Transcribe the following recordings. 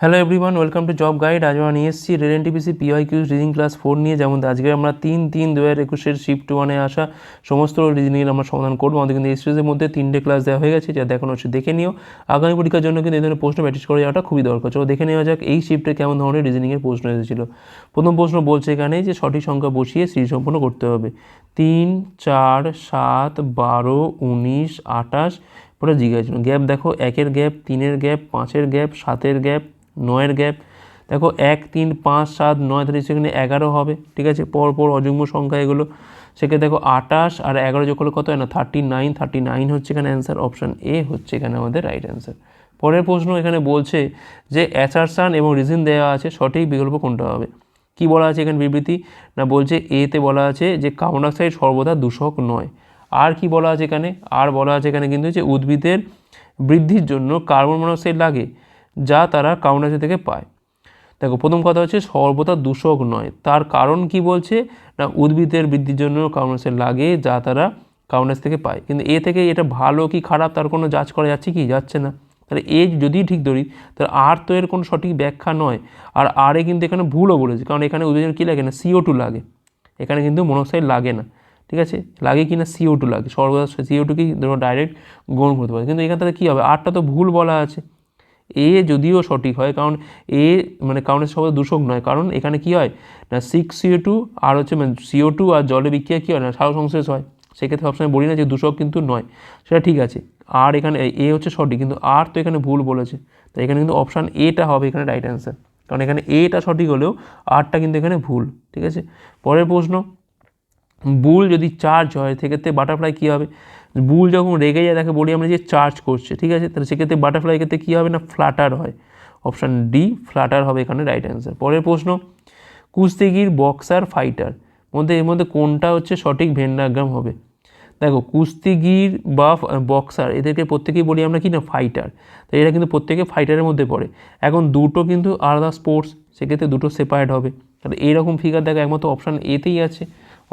Hello everyone welcome to job guide আজ আমরা নিয়ে এসেছি rail NTPC PYQs reading class four নিয়ে। যেমন আজকে আমরা তিন তিন দু হাজার একুশের শিফট ওয়ানে আসা সমস্ত রিজনিংয়ের আমরা সমাধান করব। আমাদের কিন্তু এই সিরিজের মধ্যে তিনটে ক্লাস দেওয়া হয়ে গেছে, যা দেখানো হচ্ছে। দেখে নিও। আগামী পরীক্ষার জন্য কিন্তু এই ধরনের প্রশ্ন প্র্যাকটিস করে যাওয়াটা খুবই দরকার। চলো দেখে নেওয়া যাক এই শিফটে কেমন ধরনের রিজনিংয়ের প্রশ্ন এসেছিল। প্রথম প্রশ্ন বলছে এখানে যে সঠিক সংখ্যা বসিয়ে সিরিজ সম্পন্ন করতে হবে। তিন, চার, সাত, বারো, উনিশ, আঠাশ ওটা জিজ্ঞাসা গ্যাপ দেখো, একের গ্যাপ, তিনের গ্যাপ, পাঁচের গ্যাপ, সাতের গ্যাপ নয়ের গ্যাপ। দেখো এক, তিন, পাঁচ, সাত, নয় ধরে সেখানে এগারো হবে, ঠিক আছে? পর পর অযুগ্ম সংখ্যা এগুলো। সেক্ষেত্রে দেখো আটাশ আর এগারো যোগ করলে কত হয় না? থার্টি নাইন থার্টি নাইন হচ্ছে এখানে অ্যান্সার অপশান এ হচ্ছে এখানে আমাদের রাইট অ্যান্সার পরের প্রশ্ন এখানে বলছে যে অ্যাসারসান এবং রিজন দেওয়া আছে, সঠিক বিকল্প কোনটা হবে? কি বলা আছে এখানে বিবৃতি? না, বলছে এতে বলা আছে যে কার্বন ডাইঅক্সাইড সর্বদা দূষক নয়। আর কি বলা আছে এখানে? আর বলা আছে এখানে কিন্তু যে উদ্ভিদের বৃদ্ধির জন্য কার্বন মনোক্সাইড লাগে। যা তারা কার্বন থেকে পায়। দেখো, প্রথম কথা হচ্ছে সর্বদা দূষক নয়। তার কারণ কি বলছে? না, উদ্ভিদের বৃদ্ধির জন্য কার্বন লাগে, যা তারা কার্বন থেকে পায়। কিন্তু এ থেকে এটা ভালো কি খারাপ? তার কোনো যাচ করা যাচ্ছে কি? যাচ্ছে না। তাহলে এ যদি ঠিক ধরি, তাহলে আর তো এর কোনো সঠিক ব্যাখ্যা নয়। আর আর এ কিন্তু এখানে ভুলও বলেছে। কারণ এখানে উদ্ভিদের কী লাগে না? সিও টু লাগে। এখানে কিন্তু মনোক্সাইড লাগে না। ঠিক আছে? লাগে কি না? সিও টু লাগে। সর্বদা সিও টু কি ধরো ডাইরেক্ট গ্রহণ করতে পারে। কিন্তু এখান থেকে কী হবে? আরটা তো ভুল বলা আছে। এ যদিও সঠিক হয়, কারণ এ মানে কারণের সর্বদা দূষক নয়, কারণ এখানে কি হয়? না সিক্স সিও টু আর হচ্ছে মানে সিও টু আর জলে বিক্রিয়া কী হয়? না সার সংশ্লেষ হয়। সেক্ষেত্রে সবসময় বলি না যে দূষক কিন্তু নয়। সেটা ঠিক আছে। আর এখানে এ হচ্ছে সঠিক, কিন্তু আর তো এখানে ভুল বলেছে। তাই এখানে কিন্তু অপশান এটা হবে এখানে রাইট অ্যান্সার কারণ এখানে এটা সঠিক হলেও আরটা কিন্তু এখানে ভুল, ঠিক আছে? পরের প্রশ্ন বুল যদি চার্জ হয়, সেক্ষেত্রে বাটারফ্লাই কী হবে? বুল যখন রেগে যায়, তাকে বলি আমরা যে চার্জ করছে, ঠিক আছে? তাহলে সেক্ষেত্রে বাটারফ্লাই ক্ষেত্রে কী হবে না? ফ্লাটার হয়। অপশান ডি ফ্লাটার হবে এখানে রাইট অ্যান্সার পরের প্রশ্ন, কুস্তিগির বক্সার ফাইটার মধ্যে, এর মধ্যে কোনটা হচ্ছে সঠিক ভেন্ডাগ্রাম হবে? দেখো, কুস্তিগির বা বক্সার এদেরকে প্রত্যেকেই বলি আমরা কি না? ফাইটার তো এরা কিন্তু প্রত্যেকে ফাইটারের মধ্যে পড়ে। এখন দুটো কিন্তু আলাদা স্পোর্টস সেক্ষেত্রে দুটো সেপারেট হবে। তাহলে এইরকম ফিগার দেখো, একমাত্র অপশান এতেই আছে।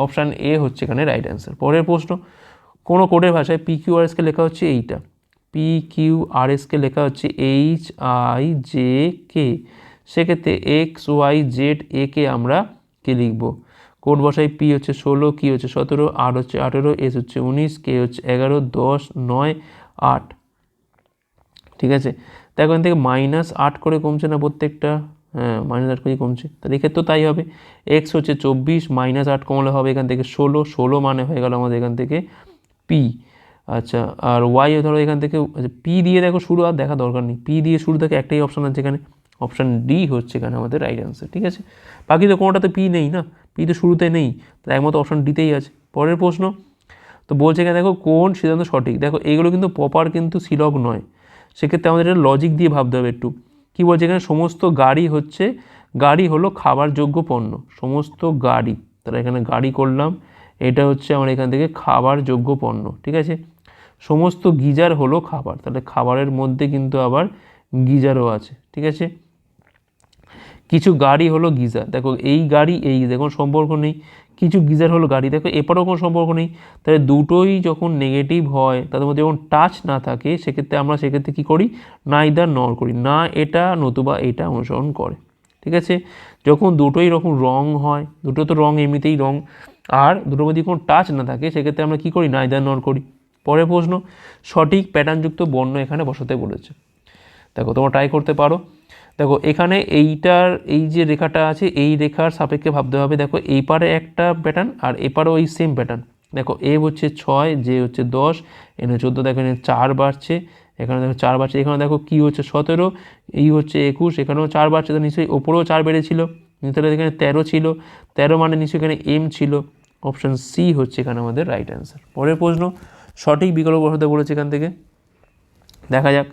অপশান এ হচ্ছে এখানে রাইট অ্যান্সার পরের প্রশ্ন কোনো কোডের ভাষায় পি কিউ আর এসকে লেখা হচ্ছে এইটা। পি কিউ আর এসকে লেখা হচ্ছে এইচ আই জে কে সেক্ষেত্রে এক্স ওয়াই জেড এ কে আমরা কে লিখব? কোড বসাই পি হচ্ছে ষোলো কি হচ্ছে সতেরো আর হচ্ছে আঠেরো এস হচ্ছে উনিশ কে হচ্ছে এগারো, দশ, নয়, আট। ঠিক আছে? তো এখন থেকে মাইনাস আট করে কমছে না প্রত্যেকটা? হ্যাঁ মাইনাস আট করে কমছে। তাহলে এক্ষেত্রেও তাই হবে। এক্স হচ্ছে চব্বিশ মাইনাস আট কমলে হবে এখান থেকে ষোলো ষোলো মানে হয়ে গেল আমাদের এখান থেকে পি আচ্ছা আর ওয়াই ধরো এখান থেকে আচ্ছা পি দিয়ে দেখো শুরু আর দেখা দরকার নেই। পি দিয়ে শুরু থাকে একটাই অপশান আছে এখানে। অপশান ডি হচ্ছে এখানে আমাদের রাইট অ্যান্সার ঠিক আছে? বাকি তো কোনোটাতে পি নেই না। পি তো শুরুতে নেই তাই একমাত্র অপশান ডিতেই আছে। পরের প্রশ্ন, তো বলছে এখানে দেখো কোন সিদ্ধান্ত সঠিক? দেখো, এগুলো কিন্তু প্রপার কিন্তু সিলক নয়। সেক্ষেত্রে আমাদের এটা লজিক দিয়ে ভাবতে হবে একটু। কী বলছে এখানে? সমস্ত গাড়ি হচ্ছে, গাড়ি হলো খাবার যোগ্য পণ্য। সমস্ত গাড়ি, তাহলে এখানে গাড়ি করলাম। এটা হচ্ছে আমার এখান থেকে খাবার যোগ্য পণ্য, ঠিক আছে? সমস্ত গিজার হলো খাবার, তাহলে খাবারের মধ্যে কিন্তু আবার গিজারও আছে, ঠিক আছে? কিছু গাড়ি হলো গিজার, দেখো এই গাড়ি এই, দেখো সম্পর্ক নেই, কিছু গিজার হলো গাড়ি, দেখো এপারও কোনো সম্পর্ক নেই, তাহলে দুটোই যখন নেগেটিভ হয়, তাদের মধ্যে যখন টাচ না থাকে, সেক্ষেত্রে আমরা সেক্ষেত্রে কী করি? না ইদার নর করি, না এটা নতুবা এটা অনুসরণ করে, ঠিক আছে? যখন দুটোই রকম রং হয়, দুটো তো রং এমনিতেই রং আর দুটোর মধ্যে কোনো টাচ না থাকে, সেক্ষেত্রে আমরা কী করি? না ইদার নর করি। পরের প্রশ্ন, সঠিক প্যাটার্নযুক্ত বর্ণ এখানে বসাতে বলেছে। দেখো, তোমরা ট্রাই করতে পারো। দেখো, এখানে এইটার, এই যে রেখাটা আছে, এই রেখার সাপেক্ষে ভাবতে হবে। দেখো, এই পারে একটা প্যাটার্ন আর এপারেও এই সেম প্যাটার্ন দেখো এ হচ্ছে ছয় যে হচ্ছে দশ এখানে চোদ্দ, দেখো, এখানে চার বাড়ছে। এখানে দেখো, চার বাড়ছে। এখানে দেখো কী হচ্ছে সতেরো এই হচ্ছে একুশ, এখানেও চার বাড়ছে। তো নিশ্চয়ই ওপরেও চার বেড়েছিল। তাহলে এখানে তেরো ছিল। তেরো মানে নিশ্চয়ই এখানে এম ছিল। অপশান সি হচ্ছে এখানে আমাদের রাইট অ্যান্সার পরের প্রশ্ন, সঠিক বিকল্প বসাতে বলেছে এখান থেকে। দেখা যাক।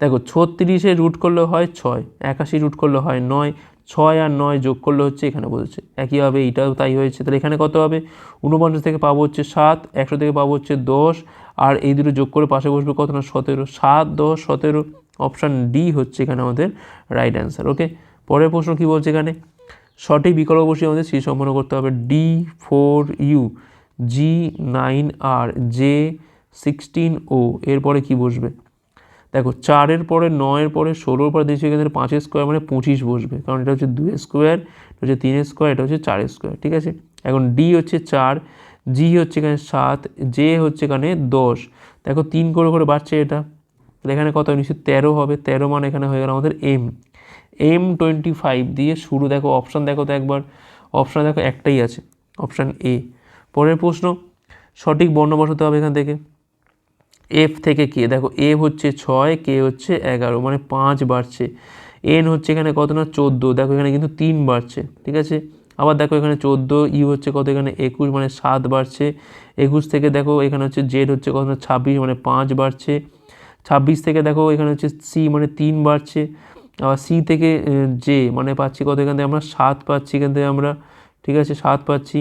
দেখো, ছত্রিশে রুট করলে হয় ছয়, একাশি রুট করলে হয় নয়, ছয় আর নয় যোগ করলে হচ্ছে এখানে বলছে একইভাবে এইটাও তাই হয়েছে। তাহলে এখানে কত হবে? ঊনপঞ্চাশ থেকে পাবো হচ্ছে সাত, একশো থেকে পাবো হচ্ছে দশ, আর এই দুটো যোগ করে পাশে বসবে কত না? সতেরো। সাত, দশ, সতেরো অপশান ডি হচ্ছে এখানে আমাদের রাইট অ্যান্সার ওকে পরের প্রশ্ন কী বলছে এখানে? সঠিক বিকল্প বসিয়ে আমাদের সি সম্পন্ন করতে হবে D four U G nine R J sixteen ও এরপরে কী বসবে? দেখো, চারের পরে নয়ের পরে ষোলোর পরে দিয়েছি এখানে পাঁচের স্কোয়ার মানে পঁচিশ বসবে, কারণ এটা হচ্ছে দুই স্কোয়ার এটা হচ্ছে তিনের স্কোয়ার এটা হচ্ছে চারের স্কোয়ার ঠিক আছে? এখন ডি হচ্ছে চার জি হচ্ছে এখানে সাত জে হচ্ছে এখানে দশ। দেখো, তিন করে করে বাড়ছে এটা। তাহলে এখানে কত? নিশ্চয়ই তেরো হবে। তেরো মানে এখানে হয়ে গেল আমাদের এম এম টোয়েন্টি ফাইভ দিয়ে শুরু। দেখো অপশান দেখো তো একবার। অপশান দেখো একটাই আছে অপশান এ পরের প্রশ্ন, সঠিক বর্ণ বসাতে হবে এখান থেকে। এফ থেকে কে? দেখো এ হচ্ছে ছয় কে হচ্ছে এগারো মানে পাঁচ বাড়ছে। এন হচ্ছে এখানে কত না? চোদ্দ। দেখো, এখানে কিন্তু তিন বাড়ছে, ঠিক আছে? আবার দেখো, এখানে চোদ্দ ইউ হচ্ছে কত? এখানে একুশ মানে সাত বাড়ছে। একুশ থেকে দেখো, এখানে হচ্ছে জেড হচ্ছে কত? না ছাব্বিশ মানে পাঁচ বাড়ছে। ছাব্বিশ থেকে দেখো, এখানে হচ্ছে সি মানে তিন বাড়ছে। আবার সি থেকে জে মানে পাচ্ছি কত এখান থেকে? আমরা সাত পাচ্ছি এখান থেকে আমরা, ঠিক আছে? সাত পাচ্ছি।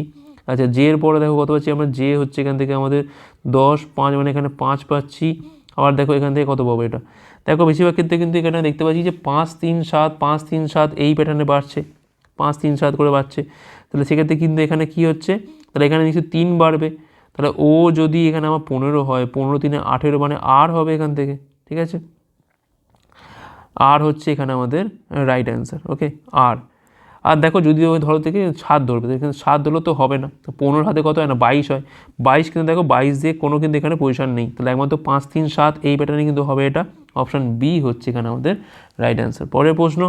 আচ্ছা জে এর পরে দেখো কত পাচ্ছি? আমরা জে হচ্ছে এখান থেকে আমাদের দশ, পাঁচ মানে এখানে পাঁচ পাচ্ছি। আবার দেখো এখান থেকে কত পাবো এটা? দেখো, বেশিরভাগ ক্ষেত্রে কিন্তু এখানে দেখতে পাচ্ছি যে পাঁচ, তিন, সাত, পাঁচ, তিন, সাত এই প্যাটার্নে বাড়ছে। পাঁচ, তিন, সাত করে বাড়ছে। তাহলে সেক্ষেত্রে কিন্তু এখানে কি হচ্ছে? তাহলে এখানে নিশ্চয়ই তিন বাড়বে। তাহলে ও যদি এখানে আমার পনেরো হয়, পনেরো, তিনে আঠেরো মানে আর হবে এখান থেকে, ঠিক আছে? আর হচ্ছে এখানে আমাদের রাইট অ্যান্সার ওকে আর আর দেখো যদি ওই ধরো থেকে সাত ধরবে এখানে সাত ধরলে তো হবে না। তো পনেরো হাতে কত হয় না? বাইশ হয়। বাইশ কিন্তু দেখো, বাইশ দিয়ে কোনো কিন্তু এখানে পজিশন নেই। তাহলে একমাত্র পাঁচ, তিন, সাত, এই প্যাটার্নে কিন্তু হবে এটা। অপশান বি হচ্ছে এখানে আমাদের রাইট অ্যান্সার পরের প্রশ্ন,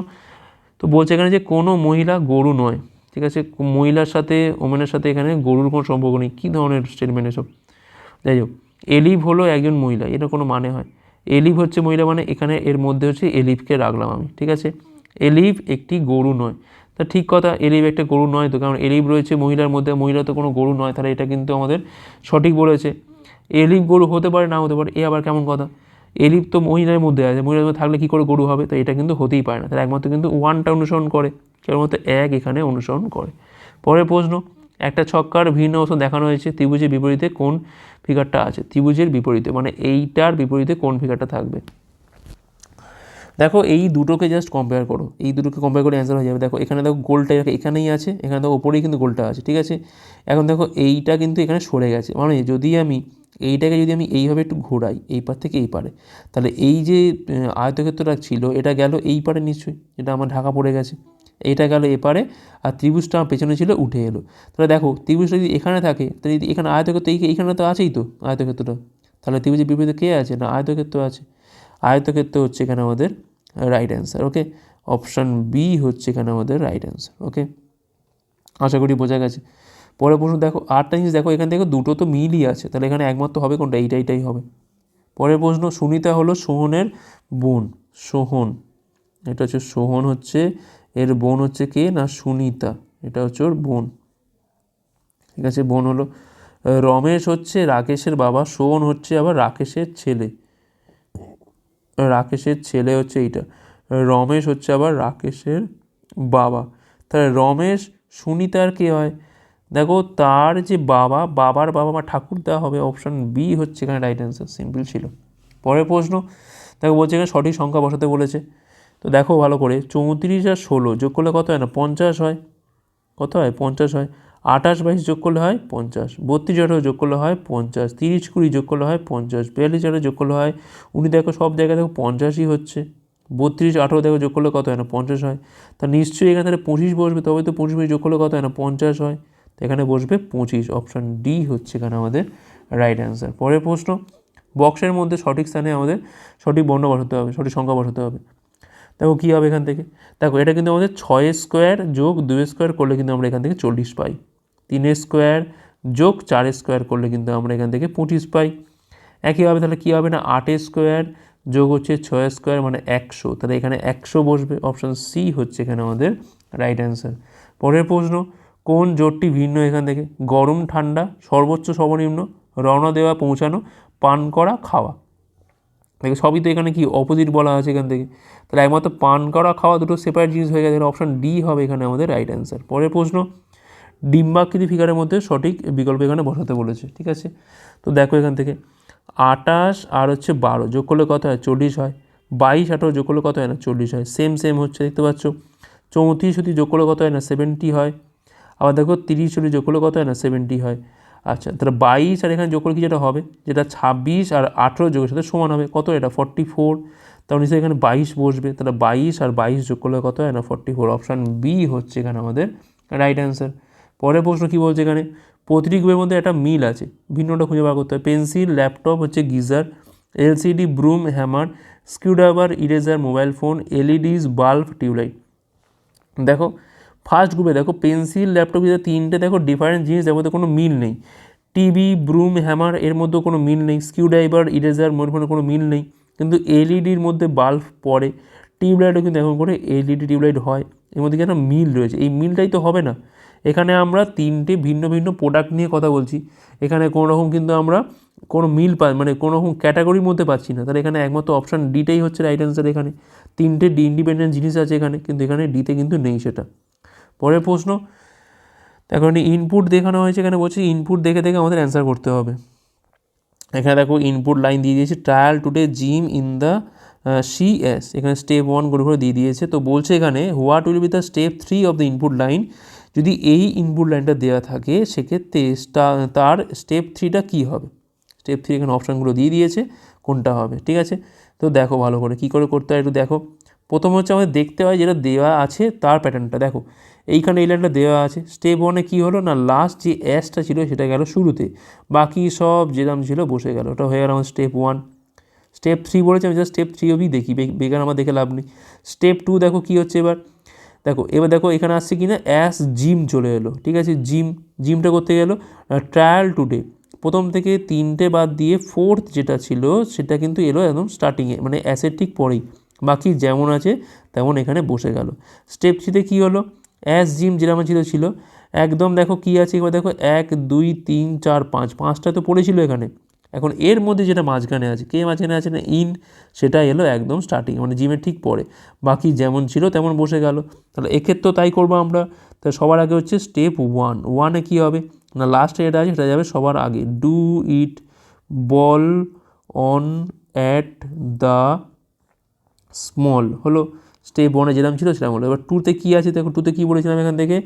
তো বলছে এখানে যে কোনো মহিলা গরু নয়, ঠিক আছে? মহিলার সাথে ওমেনের সাথে এখানে গরুর কোনো সম্পর্ক নেই। কী ধরনের স্টেটমেন্ট এসব? যাই হোক, এলিভ হলো একজন মহিলা, এটা কোনো মানে হয়। এলিভ হচ্ছে মহিলা মানে এখানে এর মধ্যে হচ্ছে এলিভকে রাখলাম আমি, ঠিক আছে? এলিভ একটি গরু নয়। তা ঠিক কথা এলিভ একটা গরু নয় তো, কারণ এলিভ রয়েছে মহিলার মধ্যে, মহিলা তো কোনো গরু নয়, তাহলে এটা কিন্তু আমাদের সঠিক বলেছে। এলিভ গরু হতে পারে, না হতে পারে, এ আবার কেমন কথা? এলিভ তো মহিলার মধ্যে আছে, মহিলার মধ্যে থাকলে কী করে গরু হবে? তো এটা কিন্তু হতেই পারে না। তাহলে একমাত্র কিন্তু ওয়ানটা অনুসরণ করে, কেবলমাত্র এক এখানে অনুসরণ করে। পরের প্রশ্ন একটা ছক্কার ভিন্ন অবস্থা দেখানো হয়েছে ত্রিভুজের বিপরীতে কোন ফিগারটা আছে। ত্রিভুজের বিপরীতে মানে এইটার বিপরীতে কোন ফিগারটা থাকবে। দেখো, এই দুটোকে জাস্ট কম্পেয়ার করো। এই দুটোকে কম্পেয়ার করে অ্যান্সার হয়ে যাবে। দেখো, এখানে দেখো গোলটা এখানেই আছে, এখানে দেখো ওপরেই কিন্তু গোলটা আছে, ঠিক আছে? এখন দেখো, এইটা কিন্তু এখানে সরে গেছে। মানে যদি আমি, এইটাকে যদি আমি এইভাবে একটু ঘোরাই, এই পার থেকে এই পারে, তাহলে এই যে, আয়তক্ষেত্রটা ছিল, এটা গেল এই পারে নিশ্চয়ই। এটা আমার ঢাকা পড়ে গেছে। এইটা গেল এপারে, আর ত্রিভুজটা আমার পেছনে ছিল, উঠে এলো। তাহলে দেখো, ত্রিভুজটা যদি এখানে থাকে, তাহলে যদি এখানে আয়তক্ষেত্র এখানে তো আছেই তো আয়তক্ষেত্রটা। তাহলে ত্রিভুজের বিপরীতে কে আছে? না, আয়তক্ষেত্র আছে। আয়তক্ষেত্র হচ্ছে এখানে আমাদের right answer okay option B হচ্ছে এখানে আমাদের রাইট অ্যান্সার ওকে আশা করি বোঝা গেছে। পরের প্রশ্ন দেখো আটটা জিনিস দেখো, এখান থেকে দুটো তো মিলই আছে, তাহলে এখানে একমাত্র হবে কোনটা? এইটা, এইটাই হবে। পরের প্রশ্ন, সুনিতা হলো সোহনের বোন, সোহন। এটা হচ্ছে, সোহন হচ্ছে এর বোন হচ্ছে কে? না, সুনিতা। এটা হচ্ছে ওর বোন। ঠিক আছে, বোন হলো রমেশ হচ্ছে রাকেশের বাবা, সোহন হচ্ছে আবার রাকেশের ছেলে। রাকেশের ছেলে হচ্ছে এইটা। রমেশ হচ্ছে আবার রাকেশের বাবা। তাহলে রমেশ, সুনিতার কে হয়? দেখো, তার যে বাবা, বাবার বাবা বা ঠাকুরদা হবে অপশান বি হচ্ছে এখানে রাইট অ্যান্সার সিম্পল ছিল। পরের প্রশ্ন, দেখো বলছে এখানে সঠিক সংখ্যা বসাতে বলেছে। তো দেখো ভালো করে, চৌত্রিশ আর ষোলো যোগ করলে কত হয় না? পঞ্চাশ হয়। কত হয়? পঞ্চাশ হয়। আঠাশ বাইশ যোগ করলে হয় পঞ্চাশ। বত্রিশ আঠারো যোগ করলে হয় পঞ্চাশ। তিরিশ কুড়ি যোগ করলে হয় পঞ্চাশ। বিয়াল্লিশ আঠারো যোগ করলে হয়, উনি দেখো সব জায়গায় দেখো পঞ্চাশই হচ্ছে। বত্রিশ আঠারো দেখো যোগ করলে কত হয় না? পঞ্চাশ হয়। তা নিশ্চয়ই এখানে তাহলে পঁচিশ বসবে, তবে তো পঁচিশ যোগ করলে কত হয় না? পঞ্চাশ হয়। তো এখানে বসবে পঁচিশ। অপশান ডি হচ্ছে এখানে আমাদের রাইট অ্যান্সার পরের প্রশ্ন, বক্সের মধ্যে সঠিক স্থানে আমাদের সঠিক বর্ণ বসাতে হবে, সঠিক সংখ্যা বসাতে হবে। দেখো কী হবে এখান থেকে? দেখো, এটা কিন্তু আমাদের ছয় স্কোয়ার যোগ দুই স্কোয়ার করলে কিন্তু আমরা এখান থেকে চল্লিশ পাই। তিন স্কোয়ার যোগ চার স্কোয়ার করলে কিন্তু আমরা এখান থেকে পঁচিশ পাই। একইভাবে তাহলে কী হবে না? আট স্কোয়ার যোগ হচ্ছে ছয় স্কোয়ার মানে একশো। তাহলে এখানে একশো বসবে। অপশান সি হচ্ছে এখানে আমাদের রাইট অ্যান্সার পরের প্রশ্ন, কোন জোটটি ভিন্ন এখান থেকে? গরম ঠান্ডা, সর্বোচ্চ সর্বনিম্ন রওনা দেওয়া, পৌঁছানো, পান করা, খাওয়া। দেখো সবই তো এখানে কি অপোজিট বলা আছে এখান থেকে? তাহলে একমাত্র পান করা খাওয়া দুটো সেপারেট জিনিস হয়ে গেছে। অপশান ডি হবে এখানে আমাদের রাইট অ্যান্সার পরের প্রশ্ন, ডিম্বাকৃতি ফিগারের মধ্যে সঠিক বিকল্প এখানে বসাতে বলেছে, ঠিক আছে? তো দেখো এখান থেকে, আটাশ আর হচ্ছে বারো যোগ করলে কত হয়? চল্লিশ হয়। বাইশ, আঠারো যোগ করলে কত হয় না? চল্লিশ হয়। সেম সেম হচ্ছে, দেখতে পাচ্ছ? চৌত্রিশ যদি যোগ করলে কত হয় না? সেভেন্টি হয়। আবার দেখো তিরিশ যদি যোগ করলে কত হয় না? সেভেন্টি হয়। আচ্ছা তাহলে বাইশ আর এখানে যোগ করে কি যেটা হবে? যেটা ছাব্বিশ আর আঠেরো যোগের সাথে সমান হবে, কত এটা? ফর্টি ফোর তাহলে নিশ্চয়ই এখানে বাইশ বসবে, তাহলে বাইশ আর বাইশ যোগ করলে কত হয় না? ফর্টি ফোর অপশান বি হচ্ছে এখানে আমাদের রাইট অ্যান্সার পরের প্রশ্ন কী বলছে এখানে? প্রতিটি গ্রুপের মধ্যে একটা মিল আছে, ভিন্নটা খুঁজে বার করতে হবে। পেন্সিল, ল্যাপটপ হচ্ছে geyser, LCD, broom, hammer, screwdriver, eraser, mobile phone, LEDs, bulb, tubelight. দেখো ফার্স্ট গ্রুপে দেখো পেন্সিল ল্যাপটপ গিজার তিনটে দেখো ডিফারেন্ট জিনিস মধ্যে কোনো মিল নেই। টিভি ব্রুম হ্যামার এর মধ্যে কোনো মিল নেই। স্ক্রুড্রাইভার ইরেজার ফোনের কোনো মিল নেই। কিন্তু এলইডির মধ্যে বাল্ব পড়ে। টিউবলাইটও কিন্তু এখন করে এলইডি টিউবলাইট হয়। এর মধ্যে কি একটা মিল রয়েছে? এই মিলটাই তো হবে না। এখানে আমরা তিনটে ভিন্ন ভিন্ন প্রোডাক্ট নিয়ে কথা বলছি। এখানে কোনো রকম কিন্তু আমরা কোনো মিল পা মানে কোনো রকম ক্যাটাগরির মধ্যে পাচ্ছি না। তাহলে এখানে একমাত্র অপশান ডিটাই হচ্ছে রাইট অ্যান্সার এখানে। তিনটে ডি ইন্ডিপেন্ডেন্ট জিনিস আছে এখানে। কিন্তু এখানে ডিতে কিন্তু নেই সেটা। পরের প্রশ্ন এখন ইনপুট দেখানো হয়েছে, এখানে বলছে ইনপুট দেখে দেখে আমাদের অ্যান্সার করতে হবে। এখানে দেখো ইনপুট লাইন দিয়ে দিয়েছে trial today gym in the C S এখানে স্টেপ ওয়ান করে করে দিয়ে দিয়েছে। তো বলছে এখানে what will be the step three of the input line যদি এই ইনপুট লাইনটা দেওয়া থাকে, সেক্ষেত্রে তার স্টেপ থ্রিটা কী হবে? স্টেপ থ্রি এখানে অপশানগুলো দিয়ে দিয়েছে, কোনটা হবে, ঠিক আছে? তো দেখো ভালো করে কী করে করতে হয়, একটু দেখো। প্রথম হচ্ছে আমাদের দেখতে হয় যেটা দেওয়া আছে, তার প্যাটার্নটা দেখো এইখানে এই লাইনটা দেওয়া আছে স্টেপ ওয়ানে কী হলো? না লাস্ট যে অ্যাসটা ছিল সেটা গেল শুরুতে। বাকি সব যেরকম ছিল বসে গেল। ওটা হয়ে গেল আমার স্টেপ ওয়ান স্টেপ থ্রি বলেছে, আমি জাস্ট স্টেপ থ্রি অবধি দেখি বেকার আমার দেখে লাভ নেই। স্টেপ টু দেখো কী হচ্ছে এবার। দেখো এবার দেখো এখানে আসছে কি না? অ্যাস জিম চলে এলো, ঠিক আছে? জিম জিমটা করতে গেলো। ট্রায়াল টুডে প্রথম থেকে তিনটে বাদ দিয়ে ফোর্থ যেটা ছিল, সেটা কিন্তু এলো একদম স্টার্টিংয়ে মানে অ্যাসের ঠিক পরেই। বাকি যেমন আছে, তেমন এখানে বসে গেল। স্টেপ থ্রিতে কী হলো? অ্যাস জিম যেরকম ছিল ছিল। একদম দেখো কী আছে, এবার দেখো এক, দুই, তিন, চার, পাঁচ, পাঁচটা তো পড়েছিল এখানে। এখন এর মধ্যে যেটা মাঝখানে আছে, কে মাঝখানে আছে না? ইন, সেটা এলো একদম স্টার্টিং মানে জিমের ঠিক পরে। বাকি যেমন ছিল তেমন বসে গেল। তাহলে এক্ষেত্রেও তাই করব আমরা। তাহলে সবার আগে হচ্ছে স্টেপ ওয়ান ওয়ানে কী হবে? না লাস্টে যেটা আছে, সেটা যাবে সবার আগে। Do it ball on at the small হলো স্টেপ ওয়ানে যেরকম ছিল সেরকম হলো এবার টুতে কী আছে দেখো টুতে কী বলেছিলাম এখান থেকে?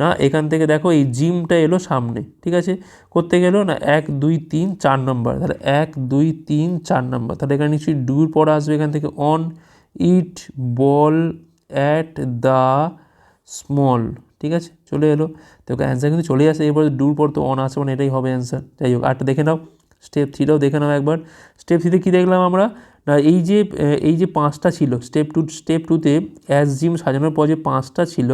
না, এখান থেকে দেখো এই জিমটা এলো সামনে, ঠিক আছে? করতে গেলো? না, এক, দুই, তিন, চার নম্বর তাহলে এক, দুই, তিন, চার নম্বর তাহলে এখানে নিশ্চয়ই ডুর পর আসবে এখান থেকে। On it ball at the small ঠিক আছে? চলে এলো। তো অ্যান্সার কিন্তু চলে আসে। এরপর ডুর পর তো অন আসে মানে এটাই হবে অ্যান্সার যাই হোক আরটা দেখে নাও। স্টেপ থ্রিটাও দেখে নাও একবার। স্টেপ থ্রিতে কী দেখলাম আমরা? না, এই যে এই যে পাঁচটা ছিল স্টেপ টু স্টেপ টুতে অ্যাস জিম সাজানোর পর যে পাঁচটা ছিল,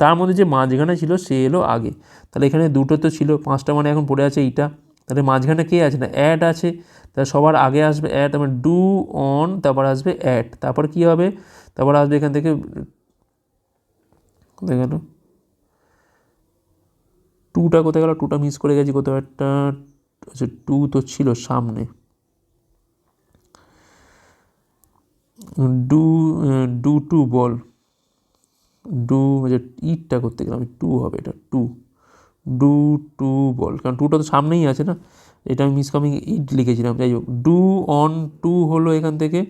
তার মধ্যে যে মাঝখানে ছিল, সে এলো আগে। তাহলে এখানে দুটো তো ছিল, পাঁচটা মানে এখন পড়ে আছে এইটা। তাহলে মাঝখানে কে আছে না? অ্যাড আছে। তাহলে সবার আগে আসবে অ্যাড তারপর ডু অন তারপর আসবে অ্যাড তারপর কী হবে? তারপর আসবে এখান থেকে, কোথায় গেল? টুটা কোথায় গেল? টুটা মিস করে গেছি কোথাও একটা আচ্ছা টু তো ছিল সামনে। Do do two ball. Do যে ইটটা করতে গেলাম টু হবে এটা, টু। ডু টু বল, কারণ টুটা তো সামনেই আছে না? এটা আমি মিসকামিং ইট লিখেছিলাম, যাই হোক। ডু অন টু হলো এখান থেকে।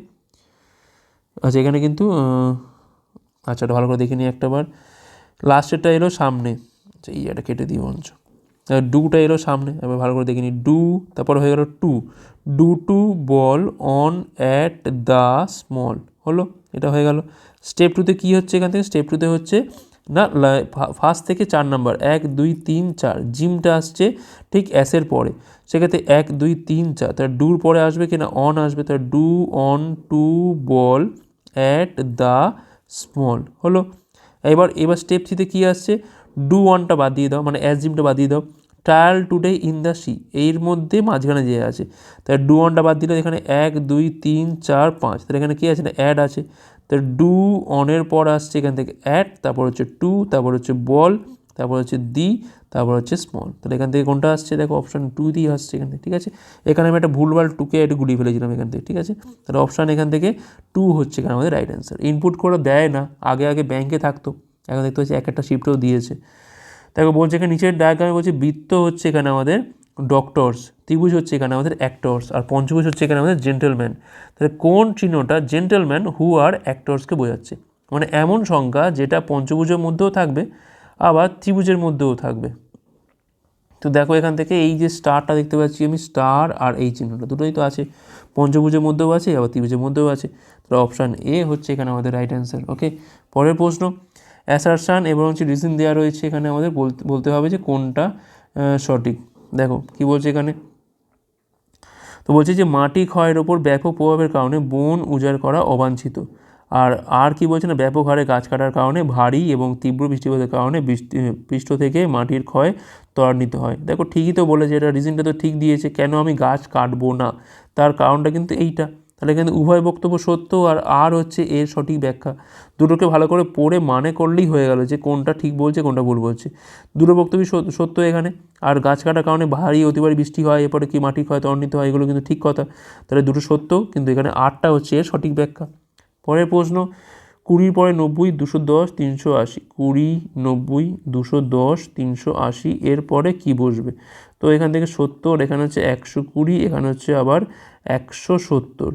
আচ্ছা এখানে কিন্তু আচ্ছা ভালো করে দেখে নিই একটাবার। লাস্টেরটা এলো সামনে। আচ্ছা এই এটা কেটে দিই বঞ্চ ডুটা এলো সামনে, এবার ভালো করে দেখে নিই ডু তারপর হয়ে গেল two do two ball on at the small হলো? এটা হয়ে গেল। স্টেপ টুতে কী হচ্ছে এখান থেকে? স্টেপ টুতে হচ্ছে, না ফার্স্ট থেকে চার নাম্বার এক, দুই, তিন, চার জিমটা আসছে ঠিক অ্যাসের পরে। সেক্ষেত্রে এক, দুই, তিন, চার তার ডুর পরে আসবে কি না অন আসবে তার do on two ball at the small হলো? এবার এবার স্টেপ থ্রিতে কী আসছে? ডু ওয়ানটা বাদ দিয়ে দাও মানে অ্যাস জিমটা বাদ দিয়ে দাও। Trial today in the C এর মধ্যে মাঝখানে যে আছে। তাহলে ডু ওয়ানটা বাদ দিলে এখানে এক, দুই, তিন, চার, পাঁচ। তাহলে এখানে কী আছে না? অ্যাড আছে। তাহলে ডু অনের পর আসছে এখান থেকে অ্যাড তারপর হচ্ছে টু তারপর হচ্ছে বল তারপর হচ্ছে দি তারপর হচ্ছে স্মল তাহলে এখান থেকে কোনটা আসছে? দেখো অপশান টু দিয়ে আসছে এখান থেকে, ঠিক আছে? এখানে আমি একটা ভুলভাল টুকে একটু গুলিয়ে ফেলেছিলাম এখান থেকে, ঠিক আছে? তাহলে অপশান এখান থেকে টু হচ্ছে এখানে আমাদের রাইট অ্যান্সার ইনপুট করে দেয় না, আগে আগে ব্যাংকে থাকতো। এখন দেখতে পাচ্ছি এক একটা শিফটও দিয়েছে। দেখো বলছে এখানে নিচের ডায়াগ্রামে বলছে বৃত্ত হচ্ছে এখানে আমাদের ডক্টরস ত্রিভুজ হচ্ছে এখানে আমাদের অ্যাক্টরস আর পঞ্চভুজ হচ্ছে এখানে আমাদের জেন্টেলম্যান তাহলে কোন চিহ্নটা জেন্টেলম্যান হু আর অ্যাক্টরসকে বোঝাচ্ছে? মানে এমন সংখ্যা যেটা পঞ্চভুজের মধ্যেও থাকবে, আবার ত্রিভুজের মধ্যেও থাকবে। তো দেখো এখান থেকে এই যে স্টারটা দেখতে পাচ্ছি আমি স্টার আর এই চিহ্নটা দুটোই তো আছে। পঞ্চভুজের মধ্যেও আছে, আবার ত্রিভুজের মধ্যেও আছে। তো অপশান এ হচ্ছে এখানে আমাদের রাইট অ্যান্সার ওকে পরের প্রশ্ন অ্যাসারশান এবং হচ্ছে রিজন দেওয়া রয়েছে এখানে আমাদের বলতে হবে যে কোনটা সঠিক। দেখো, কি বলছে এখানে? তো বলছে যে মাটি ক্ষয়ের ওপর ব্যাপক প্রভাবের কারণে বন উজাড় করা অবাঞ্ছিত। আর আর কি বলছে না, ব্যাপক হারে গাছ কাটার কারণে ভারী এবং তীব্র বৃষ্টিপাতের কারণে বৃষ্টি পৃষ্ঠ থেকে মাটির ক্ষয় ত্বরান্বিত হয়। দেখো, ঠিকই তো বলেছে এটা, রিজনটা তো ঠিক দিয়েছে, কেন আমি গাছ কাটবো না? তার কারণটা কিন্তু এইটা। তাহলে কিন্তু উভয় বক্তব্য সত্য আর আর হচ্ছে এর সঠিক ব্যাখ্যা। দুটোকে ভালো করে পড়ে মানে করলেই হয়ে গেল যে কোনটা ঠিক বলছে, কোনটা ভুল বলছে। দুটো বক্তব্যই সত- সত্য এখানে। আর গাছ কাটার কারণে ভারী অতিবারী বৃষ্টি হয়, এরপরে কি মাটি ক্ষয় ত্বরান্বিত হয়, এগুলো কিন্তু ঠিক কথা। তাহলে দুটো সত্য, কিন্তু এখানে আটটা হচ্ছে এর সঠিক ব্যাখ্যা। পরের প্রশ্ন, কুড়ির পরে নব্বই, দুশো দশ, তিনশো আশি। কুড়ি, নব্বই, দুশো দশ, তিনশো আশি, এর পরে কী বসবে? তো এখান থেকে সত্তর, এখানে হচ্ছে একশো কুড়ি, এখানে হচ্ছে আবার একশো সত্তর।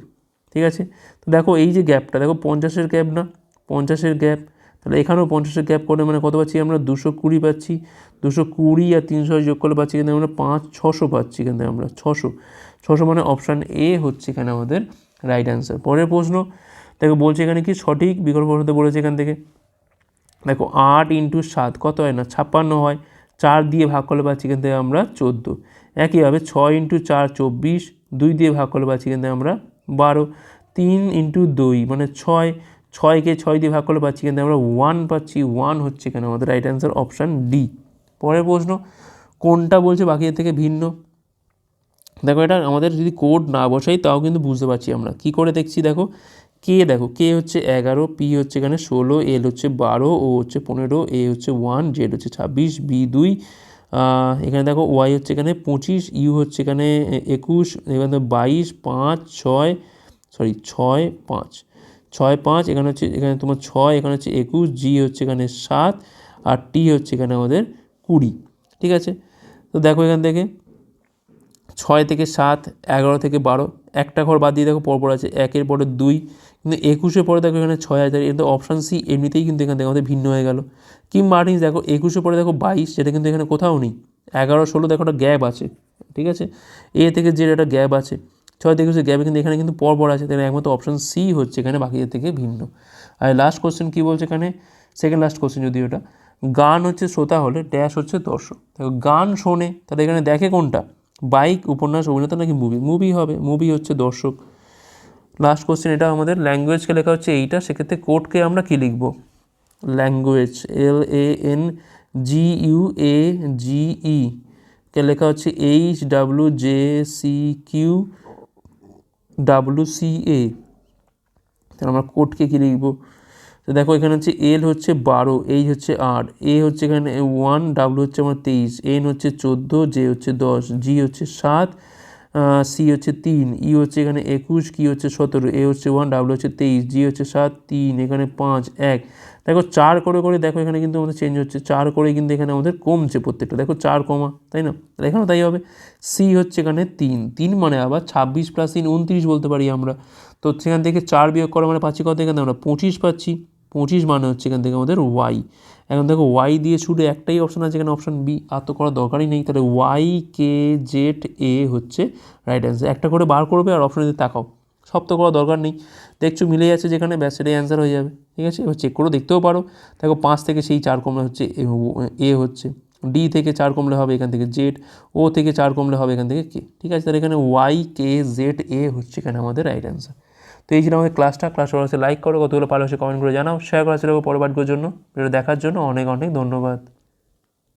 ঠিক আছে? তো দেখো এই যে গ্যাপটা দেখো পঞ্চাশের গ্যাপ না? পঞ্চাশের গ্যাপ তাহলে এখানেও পঞ্চাশের গ্যাপ করে মানে কত পাচ্ছি আমরা? দুশো কুড়ি পাচ্ছি। দুশো কুড়ি আর তিনশো যোগ করলে পাচ্ছি কিন্তু আমরা পাঁচ, ছশো পাচ্ছি কিন্তু আমরা, ছশো। ছশো মানে অপশান এ হচ্ছে এখানে আমাদের রাইট অ্যান্সার পরের প্রশ্ন, দেখো বলছে এখানে কি সঠিক? বিকল্প হতে বলেছে এখান থেকে। দেখো আট ইন্টু সাত, কত হয় না? ছাপ্পান্ন হয়। চার দিয়ে ভাগ করলে পাচ্ছি থেকে আমরা চোদ্দ। একইভাবে ছয় ইন্টু চার, চব্বিশ। দুই দিয়ে ভাগ করলে পাচ্ছি থেকে আমরা বারো, তিন ইন্টু দুই মানে ছয়, ছয়কে ছয় দিয়ে ভাগ করলে পাচ্ছি কিন্তু আমরা ওয়ান পাচ্ছি ওয়ান হচ্ছে এখানে আমাদের রাইট অ্যান্সার অপশান ডি পরের প্রশ্ন, কোনটা বলছে বাকিদের থেকে ভিন্ন? দেখো এটা আমাদের যদি কোড না বসাই, তাও কিন্তু বুঝতে পারছি আমরা। কি করে দেখছি দেখো? কে দেখো কে হচ্ছে এগারো পি হচ্ছে এখানে ষোলো এল হচ্ছে বারো ও হচ্ছে পনেরো এ হচ্ছে ওয়ান জেড হচ্ছে ছাব্বিশ বি দুই এখানে দেখো ওয়াই হচ্ছে এখানে পঁচিশ ইউ হচ্ছে এখানে একুশ, এখানে বাইশ, পাঁচ, ছয় সরি ছয়, পাঁচ। ছয়, পাঁচ, এখানে হচ্ছে, এখানে তোমার ছয়, এখানে হচ্ছে একুশ জি হচ্ছে এখানে সাত, আর টি হচ্ছে এখানে আমাদের কুড়ি, ঠিক আছে? তো দেখো এখান থেকে ছয় থেকে সাত, এগারো থেকে বারো, একটা ঘর বাদ দিয়ে দেখো পরপর আছে একের পরে দুই, কিন্তু একুশের পরে দেখো এখানে ছয় হাজার এটা অপশান সি এমনিতেই কিন্তু এখান থেকে আমাদের ভিন্ন হয়ে গেল। কিংবা আর্টিস দেখো একুশে পরে দেখো বাইশ, যেটা কিন্তু এখানে কোথাও নেই। এগারো, ষোলো, দেখো একটা গ্যাপ আছে, ঠিক আছে? এ থেকে যে একটা গ্যাপ আছে। ছয় থেকে গ্যাপে কিন্তু এখানে কিন্তু পরপর আছে, তাহলে একমাত্র অপশান সি হচ্ছে এখানে বাকিদের থেকে ভিন্ন। আর লাস্ট কোশ্চেন কী বলছে এখানে? সেকেন্ড লাস্ট কোশ্চেন যদি ওটা গান হচ্ছে শ্রোতা হলে ড্যাশ হচ্ছে দর্শক। দেখো, গান শোনে, তাহলে এখানে দেখে কোনটা? বাইক, উপন্যাস, অভিনেতা নাকি মুভি মুভি হবে মুভি হচ্ছে দর্শক। লাস্ট কোশ্চেন এটা আমাদের ল্যাঙ্গুয়েজকে লেখা হচ্ছে এইটা, সেক্ষেত্রে কোডকে আমরা কী লিখব? Language L A N G U A G E কে লেখা হচ্ছে H W J C Q W C A তাহলে আমরা কোডকে কী লিখব? তো দেখো এখানে হচ্ছে এল হচ্ছে বারো এইচ হচ্ছে আট এ হচ্ছে এখানে ওয়ান ডাব্লু হচ্ছে আমার তেইশ এন হচ্ছে চোদ্দ জে হচ্ছে দশ জি হচ্ছে সাত সি হচ্ছে তিন ই হচ্ছে এখানে একুশ কি হচ্ছে সতেরো এ হচ্ছে ওয়ান ডাব্লু হচ্ছে তেইশ জি হচ্ছে সাত, তিন, এখানে পাঁচ, এক। দেখো চার করে করে দেখো এখানে কিন্তু আমাদের চেঞ্জ হচ্ছে। চার করে কিন্তু এখানে আমাদের কমছে প্রত্যেকটা। দেখো চার কমা, তাই না? তাহলে এখানেও তাই হবে। সি হচ্ছে এখানে তিন। তিন মানে আবার ছাব্বিশ প্লাস তিন, উনত্রিশ বলতে পারি আমরা। তো সেখান থেকে চার বিয়োগ করা মানে পাচ্ছি কত? এখানে আমরা পঁচিশ পাচ্ছি। পঁচিশ মানে হচ্ছে এখান থেকে আমাদের ওয়াই এখন দেখো ওয়াই দিয়ে শুধু একটাই অপশান আছে এখানে অপশান বি আর তো করার দরকারই নেই। তাহলে ওয়াই কে জেড এ হচ্ছে রাইট অ্যান্সার একটা করে বার করবে আর অপশানে তাকাও। সব তো করার দরকার নেই। দেখছ মিলে যাচ্ছে যেখানে, ব্যাস, সেটাই অ্যান্সার হয়ে যাবে। ঠিক আছে? এবার চেক করে, দেখতেও পারো। দেখো, পাঁচ থেকে সেই চার কমলে হচ্ছে এ হচ্ছে। ডি থেকে চার কমলে হবে এখান থেকে জেড ও থেকে চার কমলে হবে এখান থেকে কে ঠিক আছে? তাহলে এখানে ওয়াই কে জেড এ হচ্ছে এখানে আমাদের রাইট অ্যান্সার তো এই ছিল আমাদের ক্লাসটা ক্লাস ভালো লাইক করো, কতগুলো ভালো কমেন্ট করে জানাও। শেয়ার করা ছিল পরবর্তীর জন্য। ভিডিও দেখার জন্য অনেক অনেক ধন্যবাদ।